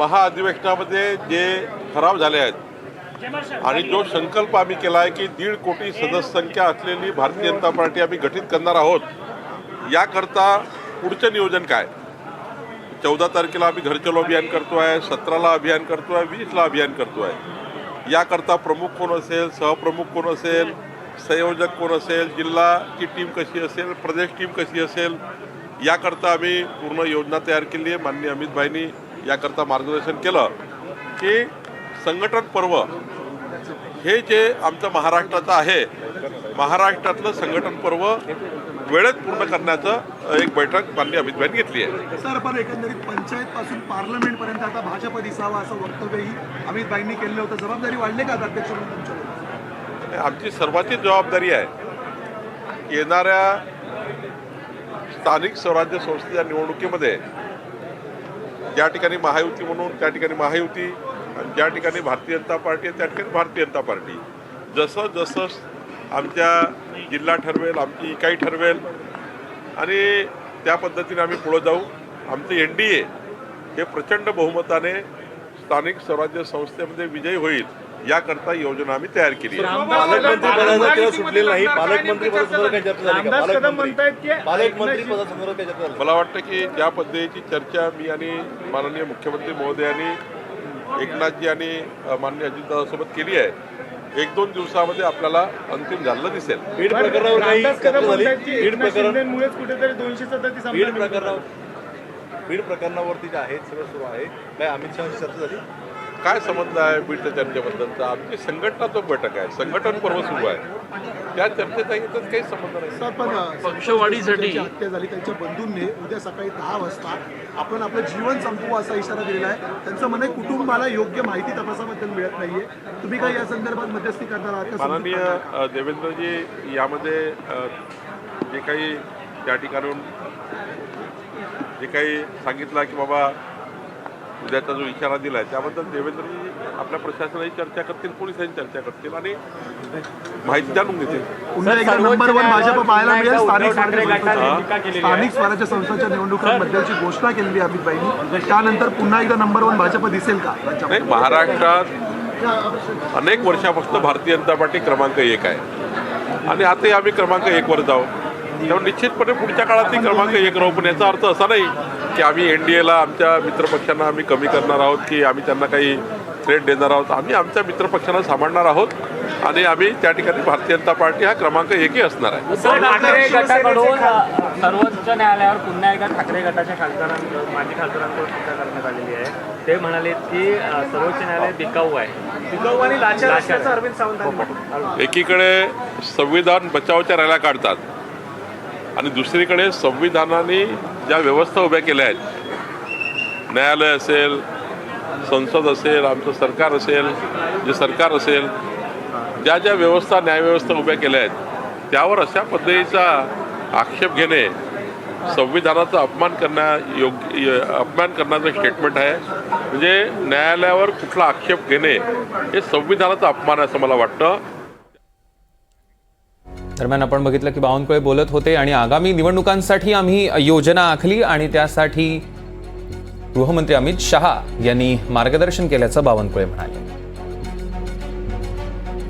महाअधिवेशनामध्ये जे ठराव झाले आहेत आणि जो संकल्प आम्ही केला आहे की दीड कोटी सदस्य संख्या असलेली भारतीय जनता पार्टी आम्ही गठीत करणार आहोत याकरता पुढचं नियोजन काय? चौदा तारखेला आम्ही घरचलो अभियान करतो आहे सतराला अभियान करतो आहे वीसला अभियान करतो आहे. याकरता प्रमुख कोण असेल सहप्रमुख कोण असेल संयोजक कोण असेल जिल्हाची टीम कशी असेल प्रदेश टीम कशी असेल याकरता आम्ही पूर्ण योजना तयार केली आहे माननीय अमितभाईंनी याकरता मार्गदर्शन केलं की संघटन पर्व हे जे आमचं महाराष्ट्राचं आहे महाराष्ट्रातलं संघटन पर्व वेळेत पूर्ण करण्याचं एक बैठक माननीय अमितभाईंनी घेतली आहे. सर पण एकंदरीत पंचायत पासून पार्लमेंट पर्यंत आता भाजप दिसावा असं वक्तव्यही अमितभाईंनी केलं होतं. जबाबदारी वाढली का अध्यक्ष म्हणून आमची सर्वांची जबाबदारी आहे. येणाऱ्या स्थानिक स्वराज्य संस्थेच्या निवडणुकीमध्ये ज्या ठिकाणी महायुती म्हणून त्या ठिकाणी महायुती आणि ज्या ठिकाणी भारतीय जनता पार्टी आहे त्या ठिकाणी भारतीय जनता पार्टी. जसं जसं आमच्या जिल्हा ठरवेल आमची इकाई ठरवेल आणि त्या पद्धतीने आम्ही पुढं जाऊ. आमचं एन डी ए हे प्रचंड बहुमताने स्थानिक स्वराज्य संस्थेमध्ये विजयी होईल. याकरता योजना आम्ही तयार केली आहे. पालकमंत्री पदाचा सुटलेलं नाही. पालकमंत्री पदासंदर्भात काही चर्चा झाली का? रामदास कदम पालकमंत्री म्हणतायत की पालकमंत्री पदासंदर्भात काही चर्चा झाली मला वाटतं की ज्या पद्धतीची चर्चा मी आणि माननीय मुख्यमंत्री महोदयांनी एकनाथजी आणि अ, माननीय अजितदादासोबत केली आहे. एक दोन दिवसामध्ये आपल्याला अंतिम झालेलं दिसेल. बीड प्रकरणावर काही रामदास चर्चा कदम झाली? म्हणतायत की बीड एकनाथ प्रकरण शिंदेमुळेच कुठेतरी दोनशे सदतीस बीड आमदार प्रकरणावर बीड प्रकरणावरती जे आहे सगळं सुरू आहे. काय अमित शहाची चर्चा झाली? काय संबंध आहे बीडच्या चर्चेबद्दलचा? आमची संघटनात्मक बैठक आहे. संघटन पर्व सुरू आहे. त्या चर्चेचा इथं काही संबंध नाही. सर पण पक्षवाढीसाठी- हत्या झाली त्यांच्या बंधूंनी उद्या सकाळी दहा वाजता आपण आपलं जीवन संपवू असा इशारा दिलेला आहे. त्यांचं म्हणणं आहे कुटुंबाला योग्य माहिती तपासाबद्दल मिळत नाहीये. तुम्ही काय या संदर्भात मध्यस्थी करणार आहात का? माननीय देवेंद्रजी यामध्ये जे काही त्या ठिकाणून जे काही सांगितलं की बाबा उद्याचा जो इशारा दिला आहे त्याबद्दल देवेंद्रजी आपल्या प्रशासनाची चर्चा करतील पोलिसांची चर्चा करतील आणि माहिती जाणून घेतील. पुन्हा एकदा नंबर वन भाजप पाहायला मिळेल. स्थानिक स्वराज्य हा. स्थानिक संस्थांच्या निवडणुकांबद्दलची घोषणा केलेली आहे त्यानंतर पुन्हा एकदा नंबर वन भाजप दिसेल का? राज्यामध्ये? नाही महाराष्ट्रात अनेक वर्षापासून भारतीय जनता पार्टी क्रमांक एक आहे. आणि आताही आम्ही क्रमांक एकवर जाऊ. त्यामुळे निश्चितपणे पुढच्या काळातही क्रमांक एक राहू पण याचा अर्थ असा नाही की आम्ही एन डी एला आमच्या मित्रपक्षांना आम्ही कमी करणार आहोत की आम्ही त्यांना काही थ्रेट देणार आहोत. आम्ही आमच्या मित्रपक्षांना सांभाळणार आहोत आणि आम्ही त्या ठिकाणी भारतीय जनता पार्टी हा क्रमांक एकही असणार आहे. उद्धव ठाकरे गटाकडून सर्वोच्च न्यायालयावर पुन्हा एकदा ठाकरे गटाच्या खासदारांकडून माजी खासदारांकडून टीका करण्यात आलेली आहे. ते म्हणाले की सर्वोच्च न्यायालय बिकाऊ आहे. बिकाऊ आणि अरविंद सावंतांनी म्हटलं. एकीकडे संविधान बचावच्या रॅल्या काढतात. आणि दुसरीकडे संविधानाने ज्या व्यवस्था उभ्या केल्या आहेत न्यायालय असेल संसद असेल आमचं सरकार असेल जे सरकार असेल ज्या ज्या व्यवस्था न्यायव्यवस्था उभ्या केल्या आहेत त्यावर अशा पद्धतीचा आक्षेप घेणे संविधानाचा अपमान करण्या योग्य अपमान करण्याचं स्टेटमेंट आहे. म्हणजे न्यायालयावर कुठला आक्षेप घेणे हे संविधानाचा अपमान आहे असं मला वाटतं. दरम्यान आपण बघितलं की बावनकुळे बोलत होते आणि आगामी निवडणुकांसाठी आम्ही योजना आखली आणि त्यासाठी गृहमंत्री अमित शहा यांनी मार्गदर्शन केल्याचं बावनकुळे म्हणाले.